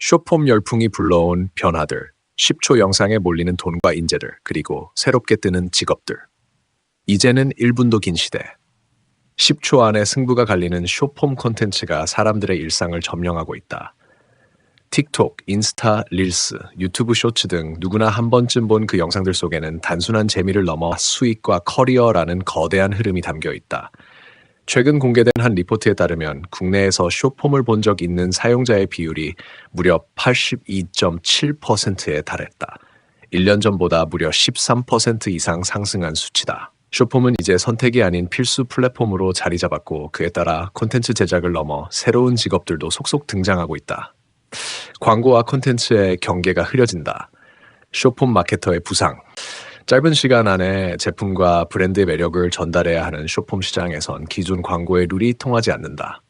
쇼폼 열풍이 불러온 변화들, 10초 영상에 몰리는 돈과 인재들, 그리고 새롭게 뜨는 직업들. 이제는 1분도 긴 시대. 10초 안에 승부가 갈리는 쇼폼 콘텐츠가 사람들의 일상을 점령하고 있다. 틱톡, 인스타, 릴스, 유튜브 쇼츠 등 누구나 한 번쯤 본 그 영상들 속에는 단순한 재미를 넘어 수익과 커리어라는 거대한 흐름이 담겨 있다. 최근 공개된 한 리포트에 따르면 국내에서 쇼폼을 본 적 있는 사용자의 비율이 무려 82.7%에 달했다. 1년 전보다 무려 13% 이상 상승한 수치다. 쇼폼은 이제 선택이 아닌 필수 플랫폼으로 자리 잡았고 그에 따라 콘텐츠 제작을 넘어 새로운 직업들도 속속 등장하고 있다. 광고와 콘텐츠의 경계가 흐려진다. 쇼폼 마케터의 부상. 짧은 시간 안에 제품과 브랜드의 매력을 전달해야 하는 쇼폼 시장에선 기존 광고의 룰이 통하지 않는다.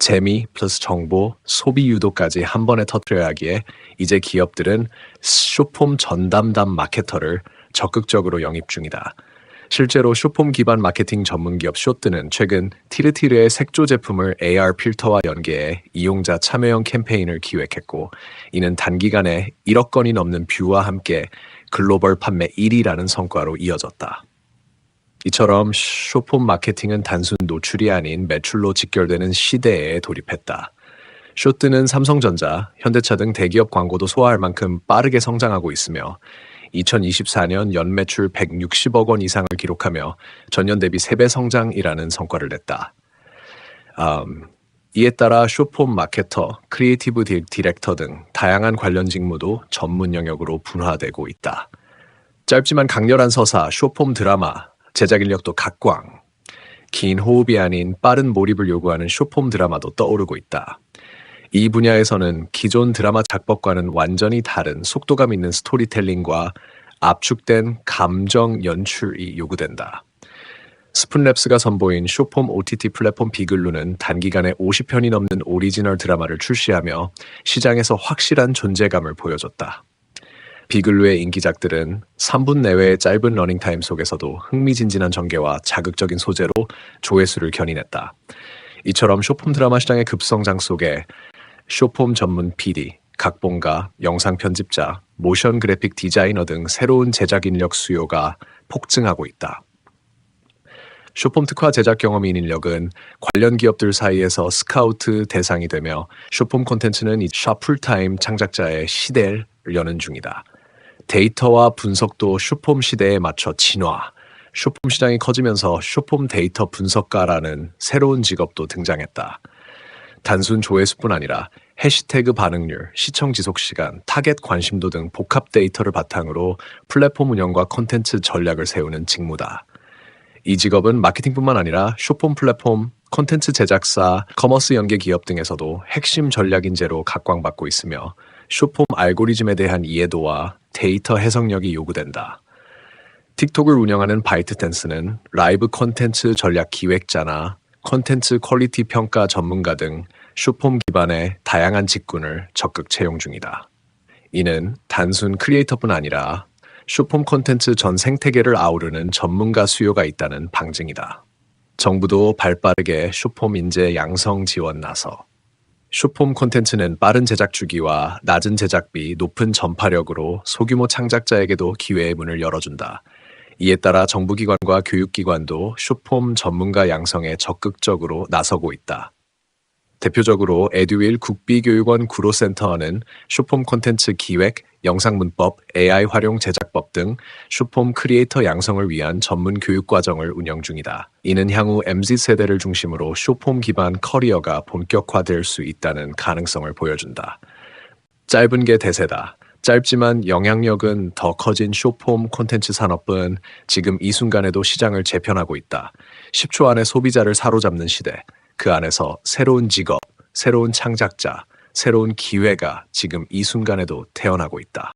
재미 플러스 정보, 소비 유도까지 한 번에 터뜨려야 하기에 이제 기업들은 쇼폼 전담담 마케터를 적극적으로 영입 중이다. 실제로 쇼폼 기반 마케팅 전문 기업 쇼트는 최근 티르티르의 색조 제품을 AR 필터와 연계해 이용자 참여형 캠페인을 기획했고 이는 단기간에 1억 건이 넘는 뷰와 함께 글로벌 판매 1위라는 성과로 이어졌다. 이처럼 쇼폼 마케팅은 단순 노출이 아닌 매출로 직결되는 시대에 돌입했다. 쇼트는 삼성전자, 현대차 등 대기업 광고도 소화할 만큼 빠르게 성장하고 있으며 2024년 연매출 160억 원 이상을 기록하며 전년 대비 3배 성장이라는 성과를 냈다. 음, 이에 따라 쇼폼 마케터, 크리에이티브 디- 디렉터 등 다양한 관련 직무도 전문 영역으로 분화되고 있다. 짧지만 강렬한 서사, 쇼폼 드라마, 제작 인력도 각광. 긴 호흡이 아닌 빠른 몰입을 요구하는 쇼폼 드라마도 떠오르고 있다. 이 분야에서는 기존 드라마 작법과는 완전히 다른 속도감 있는 스토리텔링과 압축된 감정 연출이 요구된다. 스푼랩스가 선보인 쇼폼 OTT 플랫폼 비글루는 단기간에 50편이 넘는 오리지널 드라마를 출시하며 시장에서 확실한 존재감을 보여줬다. 비글루의 인기작들은 3분 내외의 짧은 러닝타임 속에서도 흥미진진한 전개와 자극적인 소재로 조회수를 견인했다. 이처럼 쇼폼 드라마 시장의 급성장 속에 쇼폼 전문 PD, 각본가, 영상 편집자, 모션 그래픽 디자이너 등 새로운 제작 인력 수요가 폭증하고 있다. 쇼폼 특화 제작 경험이 있는 인력은 관련 기업들 사이에서 스카우트 대상이 되며 쇼폼 콘텐츠는 이 샤풀타임 창작자의 시대를 여는 중이다. 데이터와 분석도 쇼폼 시대에 맞춰 진화. 쇼폼 시장이 커지면서 쇼폼 데이터 분석가라는 새로운 직업도 등장했다. 단순 조회수뿐 아니라 해시태그 반응률, 시청 지속 시간, 타겟 관심도 등 복합 데이터를 바탕으로 플랫폼 운영과 콘텐츠 전략을 세우는 직무다. 이 직업은 마케팅뿐만 아니라 쇼폼 플랫폼, 콘텐츠 제작사, 커머스 연계 기업 등에서도 핵심 전략 인재로 각광받고 있으며 쇼폼 알고리즘에 대한 이해도와 데이터 해석력이 요구된다. 틱톡을 운영하는 바이트댄스는 라이브 콘텐츠 전략 기획자나 콘텐츠 퀄리티 평가 전문가 등 쇼폼 기반의 다양한 직군을 적극 채용 중이다. 이는 단순 크리에이터뿐 아니라 쇼폼 콘텐츠 전 생태계를 아우르는 전문가 수요가 있다는 방증이다. 정부도 발빠르게 쇼폼 인재 양성 지원 나서 쇼폼 콘텐츠는 빠른 제작 주기와 낮은 제작비, 높은 전파력으로 소규모 창작자에게도 기회의 문을 열어준다. 이에 따라 정부기관과 교육기관도 쇼폼 전문가 양성에 적극적으로 나서고 있다. 대표적으로 에듀윌 국비교육원 구로센터는 쇼폼 콘텐츠 기획, 영상 문법, AI 활용 제작법 등 쇼폼 크리에이터 양성을 위한 전문 교육 과정을 운영 중이다. 이는 향후 MZ 세대를 중심으로 쇼폼 기반 커리어가 본격화될 수 있다는 가능성을 보여준다. 짧은 게 대세다. 짧지만 영향력은 더 커진 쇼폼 콘텐츠 산업은 지금 이 순간에도 시장을 재편하고 있다. 10초 안에 소비자를 사로잡는 시대. 그 안에서 새로운 직업, 새로운 창작자, 새로운 기회가 지금 이 순간에도 태어나고 있다.